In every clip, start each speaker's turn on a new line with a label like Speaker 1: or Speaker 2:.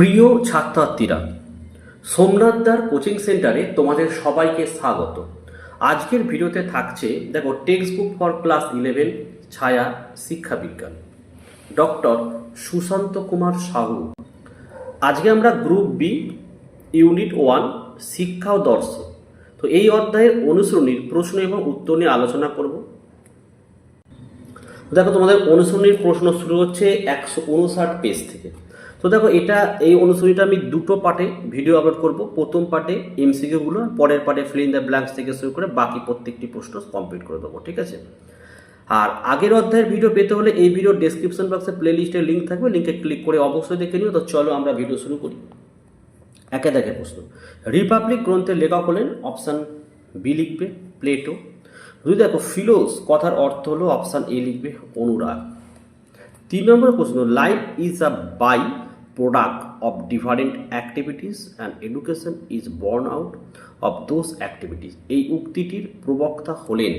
Speaker 1: প্রিয় ছাত্রছাত্রীরা সোমনাথদার কোচিং সেন্টারে তোমাদের সবাইকে স্বাগত। আজকের ভিডিওতে থাকছে, দেখো text book for class eleven ছায়া শিক্ষা বিজ্ঞান ডক্টর সুশান্ত কুমার সাহু। আজকে আমরা গ্রুপ বি ইউনিট ওয়ান শিক্ষা ও দর্শন। তো এই অধ্যায়ের অনুসরণীর প্রশ্ন এবং উত্তর নিয়ে আলোচনা করব। দেখো, তোমাদের অনুসরণীর প্রশ্ন শুরু হচ্ছে একশো উনষাট পেজ থেকে। তো দেখো, এটা এই অনুসরণীটা আমি দুটো পার্টে ভিডিও আপলোড করব। প্রথম পার্টে এমসিকিউগুলো পরের পার্টে ফিল ইন দ্য ব্ল্যাঙ্কস থেকে শুরু করে বাকি প্রত্যেকটি প্রশ্ন কমপ্লিট করে দেবো, ঠিক আছে? আর আগের অধ্যায়ের ভিডিও পেতে হলে এই ভিডিও ডেসক্রিপশন বক্সে প্লে লিস্টের লিঙ্ক থাকবে লিঙ্কে ক্লিক করে অবশ্যই দেখে নিও। তো চলো আমরা ভিডিও শুরু করি। একে দেখে প্রশ্ন। রিপাবলিক গ্রন্থের লেখক হলেন অপশান বি লিখবে প্লেটো যদি দেখো ফিলোস কথার অর্থ হলো অপশান এ লিখবে, অনুরাগ। তিন নম্বর প্রশ্ন life is a by product of different activities and education is born out of those activities এই উক্তিটির প্রবক্তা হলেন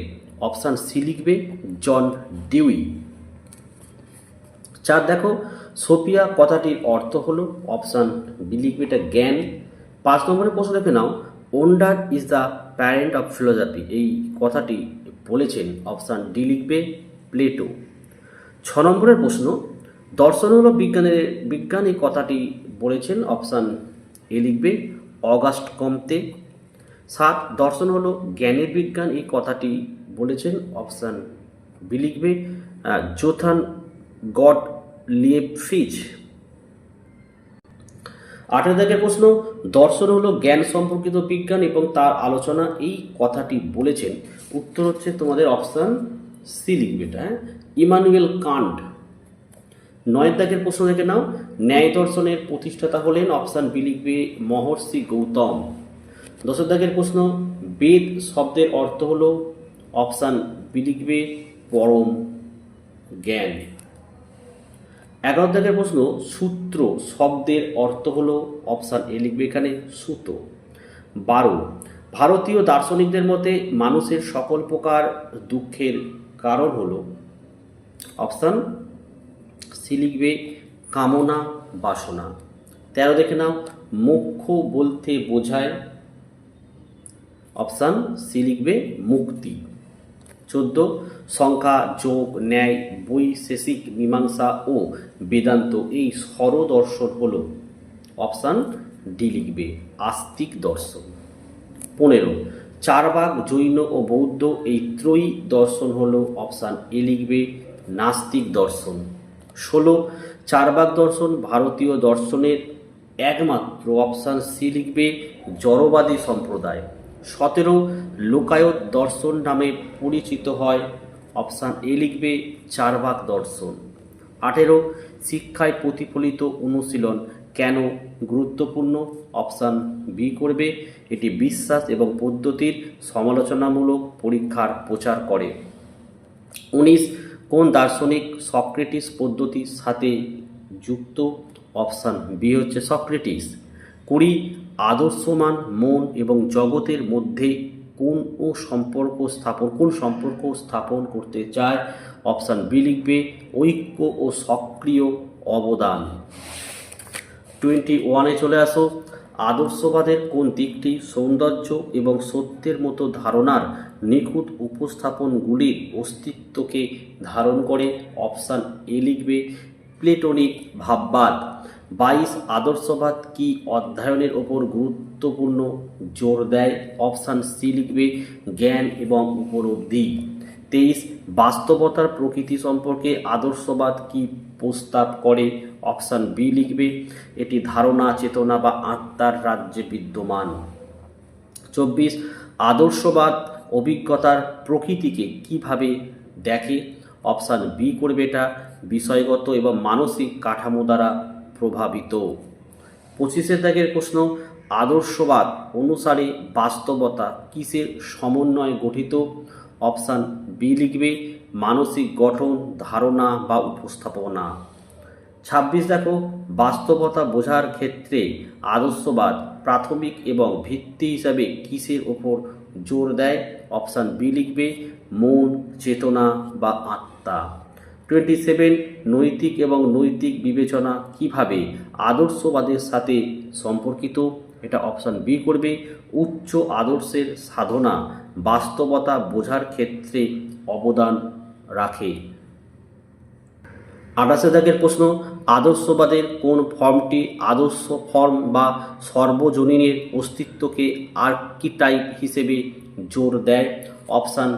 Speaker 1: অপশান সি লিখবে জন ডিউই চার, দেখো, সোপিয়া কথাটির অর্থ হলো অপশান বি লিখবে এটা জ্ঞান। পাঁচ নম্বরের প্রশ্ন দেখে নাও, wonder is the parent of philosophy. এই কথাটি বলেছেন অপশান ডি লিখবে প্লেটো। ছ নম্বরের প্রশ্ন দর্শন হলো বিজ্ঞানের, বিজ্ঞান এই কথাটি বলেছেন অপশান এ লিখবে, অগাস্ট কমতে। সাত, দর্শন হলো জ্ঞানের বিজ্ঞান, এই কথাটি বলেছেন অপশান বি লিখবে জোথান গড লিয়েফিজ আঠেরো দাগের প্রশ্ন, দর্শন হলো জ্ঞান সম্পর্কিত বিজ্ঞান এবং তার আলোচনা, এই কথাটি বলেছেন। উত্তর হচ্ছে তোমাদের অপশান সি লিখবে এটা হ্যাঁ? Immanuel Kant. নয় দাগের প্রশ্ন দেখে নাও। ন্যায় দর্শনের প্রতিষ্ঠাতা হলেন অপশান বি লিখবে মহর্ষি গৌতম। দশ দাগের প্রশ্ন, বেদ শব্দের অর্থ হল অপশান বি লিখবে পরম জ্ঞান। এগারো দাগের প্রশ্ন, সূত্র শব্দের অর্থ হল অপশান এ লিখবে এখানে সুতো বারো, ভারতীয় দার্শনিকদের মতে মানুষের সকল প্রকার দুঃখের কারণ হল অপশান সি লিখবে, কামনা, বাসনা। তেরো দেখে নাও মোক্ষ বলতে বোঝায়। অপশান সি লিখবে, মুক্তি। চোদ্দ, সংখ্যা, যোগ, ন্যায় বৈশেষিক মীমাংসা ও বেদান্ত, এই স্বরদর্শন হল। অপশান ডি লিখবে, আস্তিক দর্শন। পনেরো, চারবাগ, জৈন ও বৌদ্ধ, এই ত্রয়ী দর্শন হল। অপশান এ লিখবে, নাস্তিক দর্শন। ষোলো, চারবাগ দর্শন, ভারতীয় দর্শনের একমাত্র অপশান সি লিখবে জড়বাদী সম্প্রদায়। সতেরো, লোকায়ত দর্শন নামে পরিচিত হয় অপশান এ লিখবে চারবাক দর্শন। আঠেরো, শিক্ষায় প্রতিফলিত অনুশীলন কেন গুরুত্বপূর্ণ? অপশান বি করবে, এটি বিশ্বাস এবং পদ্ধতির সমালোচনামূলক পরীক্ষার প্রচার করে। উনিশ কোন দার্শনিক সক্রেটিস পদ্ধতির সাথে যুক্ত? অপশান বি হচ্ছে সক্রেটিস। কুড়ি, আদর্শমান, মন এবং জগতের মধ্যে কোন ও সম্পর্ক স্থাপন, কোন সম্পর্ক স্থাপন করতে চায়? অপশান বি লিখবে, ঐক্য ও সক্রিয় অবদান। টোয়েন্টি ওয়ানে চলে আসো। আদর্শবাদের কোন দিকটি সৌন্দর্য এবং সত্যের মতো ধারণার নিখুঁত উপস্থাপনগুলির অস্তিত্বকে ধারণ করে? অপশান এ লিখবে, প্লেটনিক ভাববাদ। বাইশ, আদর্শবাদ কি অধ্যয়নের ওপর গুরুত্বপূর্ণ জোর দেয়? অপশান সি লিখবে, জ্ঞান এবং উপলব্ধি। তেইশ, বাস্তবতার প্রকৃতি সম্পর্কে আদর্শবাদ কি প্রস্তাব করে? অপশান বি লিখবে, এটি ধারণা, চেতনা বা আত্মার রাজ্যে বিদ্যমান। চব্বিশ, আদর্শবাদ অভিজ্ঞতার প্রকৃতিকে কীভাবে দেখে? অপশান বি করবে এটা, বিষয়গত এবং মানসিক কাঠামো দ্বারা প্রভাবিত। পঁচিশের দাগের প্রশ্ন, আদর্শবাদ অনুসারে বাস্তবতা কিসের সমন্বয়ে গঠিত? অপশান বি লিখবে, মানসিক গঠন, ধারণা বা উপস্থাপনা। ছাব্বিশ, দেখো, বাস্তবতা বোঝার ক্ষেত্রে আদর্শবাদ প্রাথমিক এবং ভিত্তি হিসাবে কিসের ওপর জোর দেয়? অপশান বি লিখবে, মন, চেতনা বা আত্মা। টোয়েন্টি সেভেন, নৈতিক এবং নৈতিক বিবেচনা কীভাবে আদর্শবাদের সাথে সম্পর্কিত? এটা অপশান বি করবে। উচ্চ আদর্শের সাধনা বাস্তবতা বোঝার ক্ষেত্রে অবদান রাখে। আঠাশে দাগের প্রশ্ন, আদর্শবাদের কোন ফর্মটি আদর্শ ফর্ম বা সর্বজনীনের অস্তিত্বকে আর্কিটাইপ হিসেবে জোর দেয়? অপশান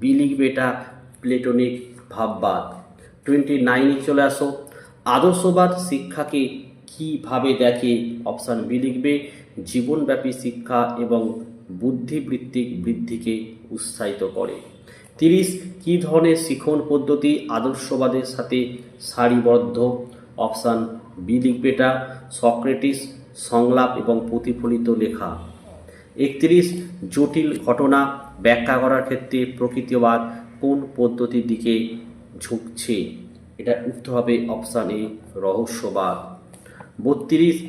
Speaker 1: বি লিখবে এটা প্লেটনিক ভাববাদ। টোয়েন্টি নাইনে চলে আসো। আদর্শবাদ শিক্ষাকে কীভাবে দেখে অপশান বি লিখবে? জীবনব্যাপী শিক্ষা এবং বুদ্ধিবৃত্তিক বৃদ্ধিকে উৎসাহিত করে। তিরিশ, কী ধরনের শিখন পদ্ধতি আদর্শবাদের সাথে সারিবদ্ধ? অপশান বি লিখবে এটা, সক্রেটিস, সংলাপ এবং প্রতিফলিত লেখা। একত্রিশ, জটিল ঘটনা ব্যাখ্যা করার ক্ষেত্রে প্রকৃতিবাদ কোন পদ্ধতির দিকে ঝুঁকছে? এটা উঠতে হবে অপশান এ, রহস্যবাদ। বত্রিশ।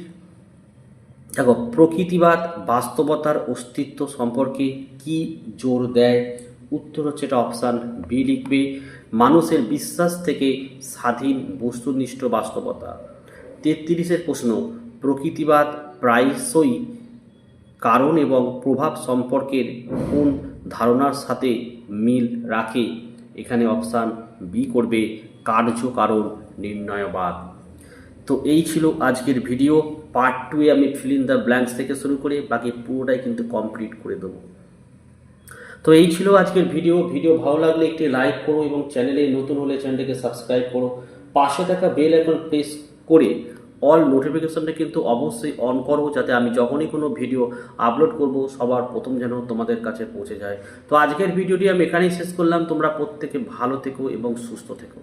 Speaker 1: দেখো, প্রকৃতিবাদ, বাস্তবতার অস্তিত্ব সম্পর্কে কি জোর দেয়? উত্তর হচ্ছে এটা অপশান বি লিখবে, মানুষের বিশ্বাস থেকে স্বাধীন বস্তুনিষ্ঠ বাস্তবতা। তেত্রিশের প্রশ্ন, প্রকৃতিবাদ প্রায়শই কারণ এবং প্রভাব সম্পর্কের কোন ধারণার সাথে মিল রাখে? এখানে অপশান বি করবে কার্য কারণ নির্ণয়বাদ। তো এই ছিল আজকের ভিডিও। পার্ট টুয়ে আমি ফিল ইন দ্য ব্ল্যাঙ্কস থেকে শুরু করে, বাকি পুরোটাই কিন্তু কমপ্লিট করে দেবো। তো এই ছিল আজকের ভিডিও। ভিডিও ভালো লাগলে একটি লাইক করো এবং চ্যানেলে নতুন হলে চ্যানেলটিকে সাবস্ক্রাইব করো। পাশে থাকা বেল আইকন প্রেস করে অল নোটিফিকেশনটা কিন্তু অবশ্যই অন করো, যাতে আমি যখনই কোনো ভিডিও আপলোড করব, সবার প্রথম যেন তোমাদের কাছে পৌঁছে যায়। তো আজকের ভিডিওটি আমি এখানেই শেষ করলাম। তোমরা প্রত্যেকে ভালো থেকো এবং সুস্থ থেকো।